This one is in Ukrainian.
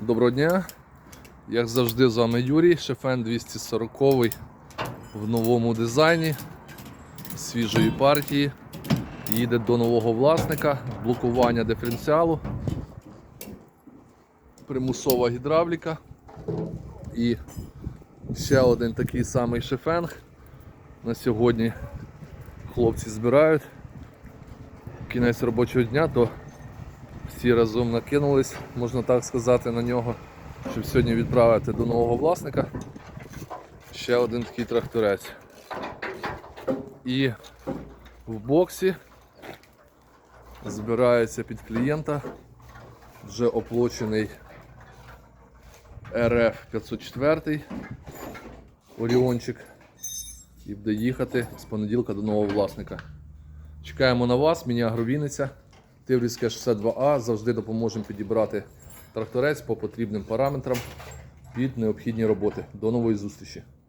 Доброго дня. Як завжди, з вами Юрій, Шефен 240 в новому дизайні свіжої партії. Їде до нового власника, блокування диференціалу, примусова гідравліка і ще один такий самий шефенг. На сьогодні хлопці збирають. Кінець робочого дня, то всі разом накинулись, можна так сказати, на нього, щоб сьогодні відправити до нового власника. Ще один такий тракторець. І в боксі збирається під клієнта вже оплочений RF 504 Оріончик і буде їхати з понеділка до нового власника. Чекаємо на вас, мені Агровіниця, Тиврівське 62А. Завжди допоможемо підібрати тракторець по потрібним параметрам під необхідні роботи. До нової зустрічі!